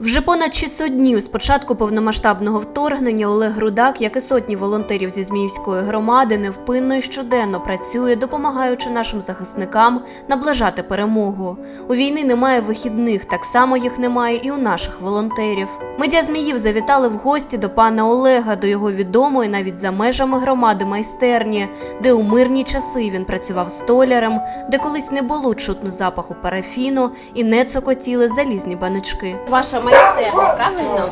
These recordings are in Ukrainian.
Вже понад 600 днів з початку повномасштабного вторгнення Олег Грудак, як і сотні волонтерів зі Зміївської громади, невпинно і щоденно працює, допомагаючи нашим захисникам наближати перемогу. У війни немає вихідних, так само їх немає і у наших волонтерів. Медіа Зміїв завітали в гості до пана Олега, до його відомої навіть за межами громади майстерні, де у мирні часи він працював столярем, де колись не було чутно запаху парафіну і не цокотіли залізні банички. Ваша майстерня, правильно?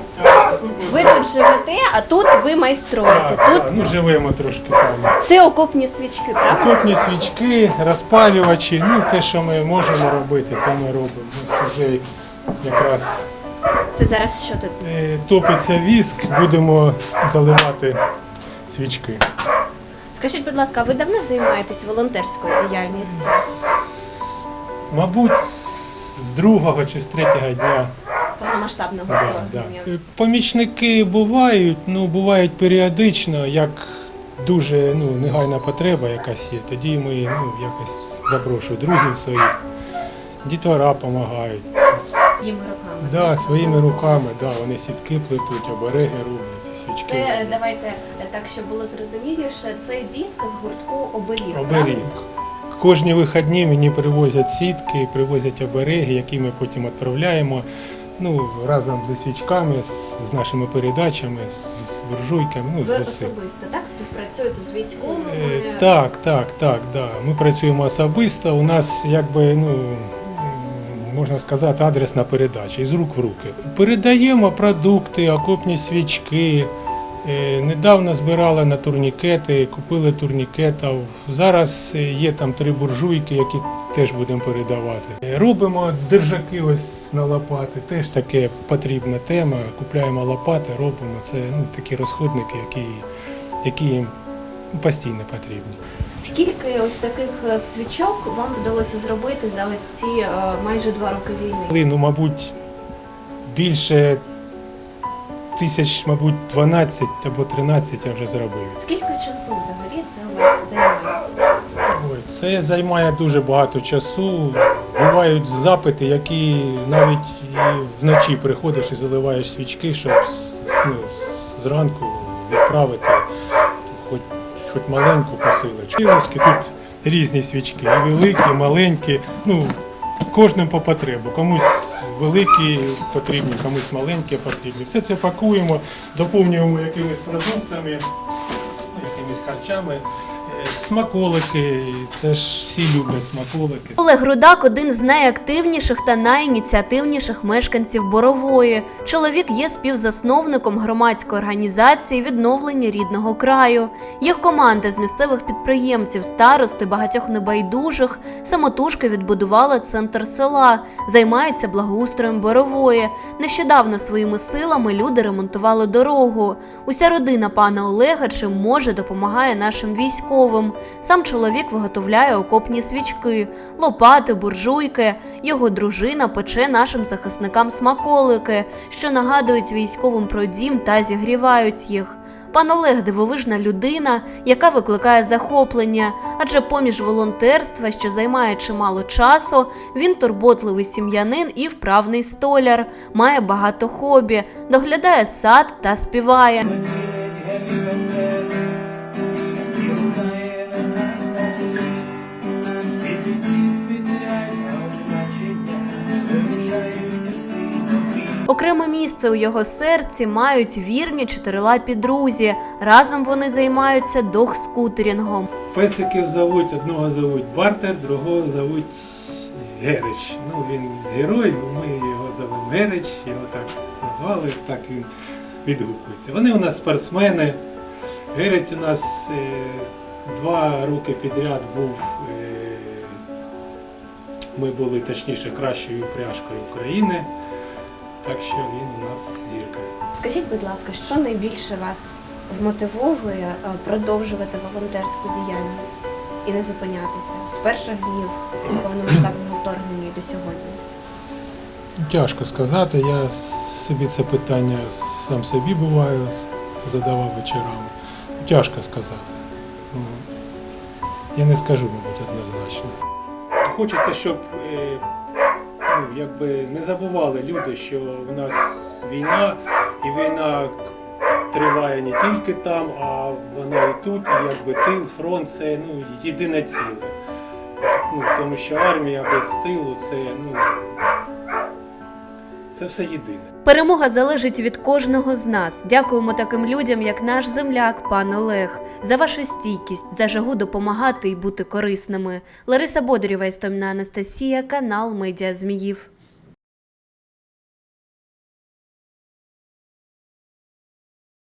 Ви тут живете, а тут ви майструєте. Так, Тут так, ну живемо трошки там. це окопні свічки, правда? Окопні свічки, розпалювачі, ну те, що ми можемо робити, те ми робимо. Ось вже якраз Це зараз що тут? е, топиться віск, будемо заливати свічки. Скажіть, будь ласка, а ви давно займаєтесь волонтерською діяльністю? Мабуть, з другого чи з третього дня. Повномасштабного вторгнення? да. Помічники бувають, ну бувають періодично, як дуже ну, негайна потреба якась є. Тоді ми ну, якось запрошую друзів своїх. Дітвора допомагають. Їм руками. Да, своїми руками, да, вони сітки плетуть, обереги роблять, ці свічки. Це е, давайте е, так, щоб було зрозуміліше. Це дітка з гуртку оберіг. Оберіг. Кожні вихідні мені привозять сітки, привозять обереги, які ми потім відправляємо. Ну, разом зі свічками, з, нашими передачами, з, з буржуйками. Ну, Ви з усім. особисто так співпрацюєте з військовими? Е, Так, так, так, да. Ми працюємо особисто. У нас якби ну. Можна сказати, адресна передача із рук в руки. Передаємо продукти, окопні свічки. Е, Недавно збирали на турнікети, купили турнікетів. Зараз е, є там три буржуйки, які теж будемо передавати. Е, Робимо держаки ось на лопати, теж таке потрібна тема. Купляємо лопати, робимо. Це ну, такі розходники, які, які їм постійно потрібні. Скільки ось таких свічок вам вдалося зробити за ось ці майже два роки війни? Ну, мабуть, більше тисяч, мабуть, 12 або 13 я вже зробив. Скільки часу взагалі це у вас займає? Ой, це займає дуже багато часу. Бувають запити, які навіть і вночі приходиш і заливаєш свічки, щоб ну, зранку відправити хоч, хоч маленьку посилочку. Тут різні свічки, і великі, і маленькі. Ну, кожним по потребу. Комусь великі потрібні, комусь маленькі потрібні. Все це пакуємо, доповнюємо якимись продуктами, якимись харчами. Смаколики, це ж всі люблять смаколики. Олег Рудак один з найактивніших та найініціативніших мешканців Борової. Чоловік є співзасновником громадської організації відновлення рідного краю. Їх команда з місцевих підприємців, старости, багатьох небайдужих самотужки відбудувала центр села, займається благоустроєм Борової. Нещодавно своїми силами люди ремонтували дорогу. Уся родина пана Олега чим може допомагає нашим військовим. Сам чоловік виготовляє окопні свічки, лопати, буржуйки. Його дружина пече нашим захисникам смаколики, що нагадують військовим про дім та зігрівають їх. Пан Олег дивовижна людина, яка викликає захоплення, адже поміж волонтерства, що займає чимало часу, він турботливий сім'янин і вправний столяр, має багато хобі, доглядає сад та співає. Окреме місце у його серці мають вірні чотирилапі друзі. Разом вони займаються догскутерінгом. Песиків зовуть, одного зовуть Бартер, другого зовуть Герич. Ну, він герой, ми його зовемо Герич, його так назвали, так він відгукується. Вони у нас спортсмени. Герець у нас е, два роки підряд був. Е, ми були точніше кращою упряжкою України. Так що він у нас зірка. Скажіть, будь ласка, що найбільше вас вмотивовує е, продовжувати волонтерську діяльність і не зупинятися з перших днів повномасштабного вторгнення і до сьогодні? Тяжко сказати. Я собі це питання сам собі буваю задавав вечорами. Тяжко сказати. Ну, Я не скажу, мабуть, однозначно. Хочеться, щоб е, ну, якби не забували люди, що в нас війна, і війна триває не тільки там, а вона і тут, і якби тил, фронт це ну, єдине ціле. Ну, тому що армія без тилу це, ну, це все єдине. Перемога залежить від кожного з нас. Дякуємо таким людям, як наш земляк, пан Олег, за вашу стійкість, за жагу допомагати і бути корисними. Лариса Бодрєва, Істомна Анастасія, канал Медіа Зміїв.